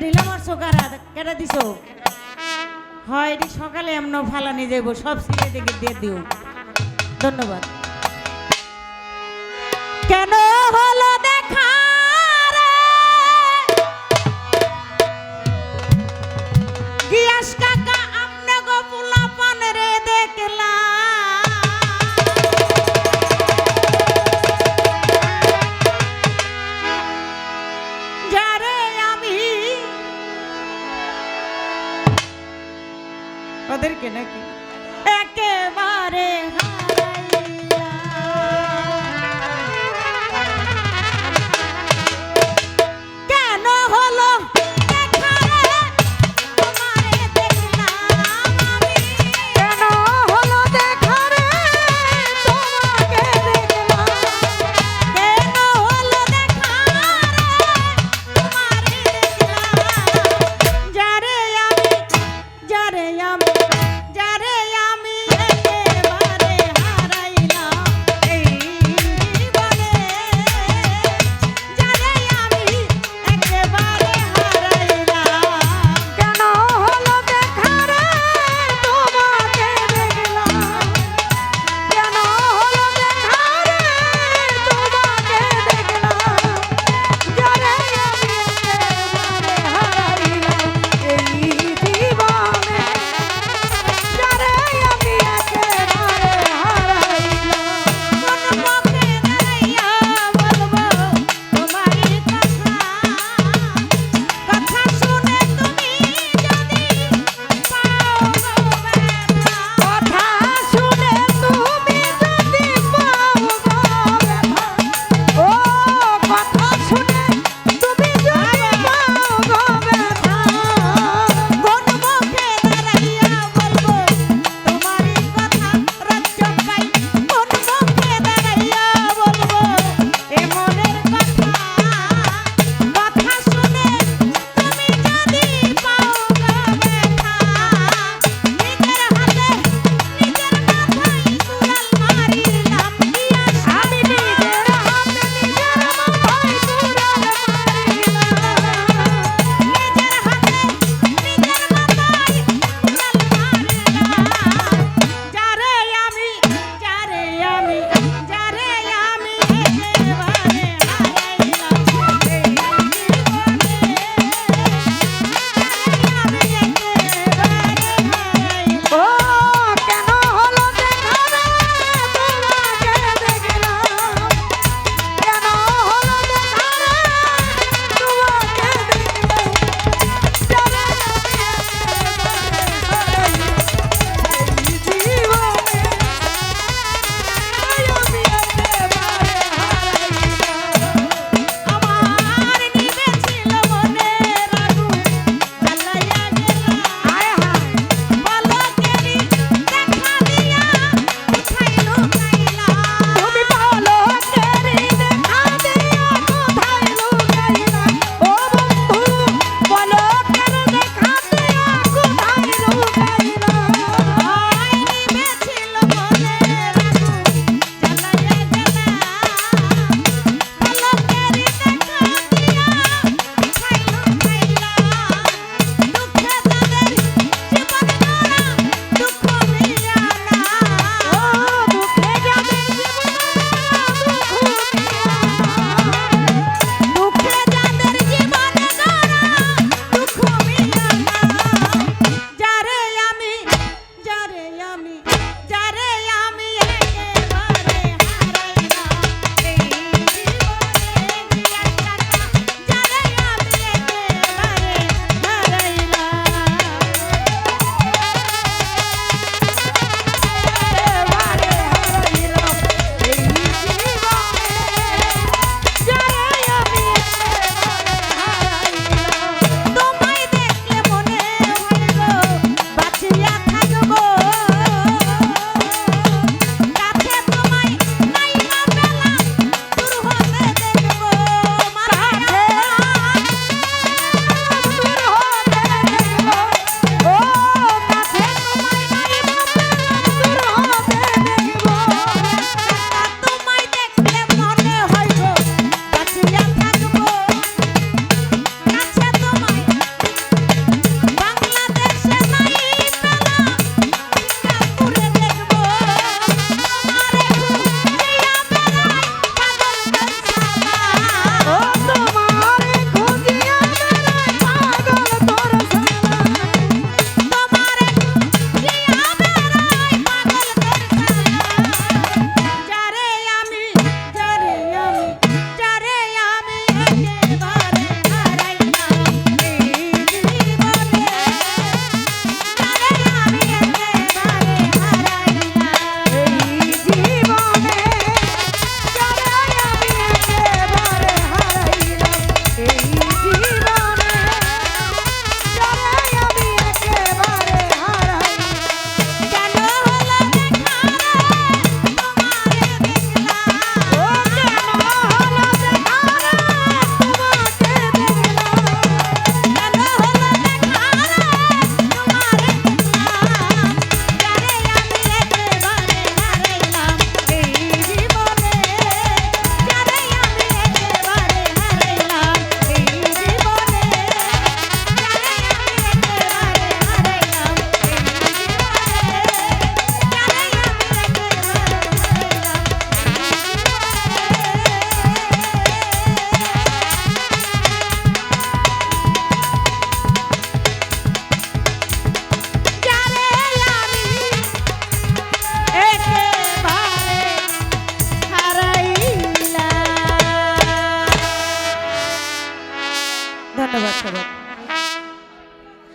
ঢিলা মারছো কারা কেটে দিছো। হয় এটি সকালে এমন ফালানি যাব সব সিলে দেখে দিয়ে দিও। ধন্যবাদ। কেন হলো llama.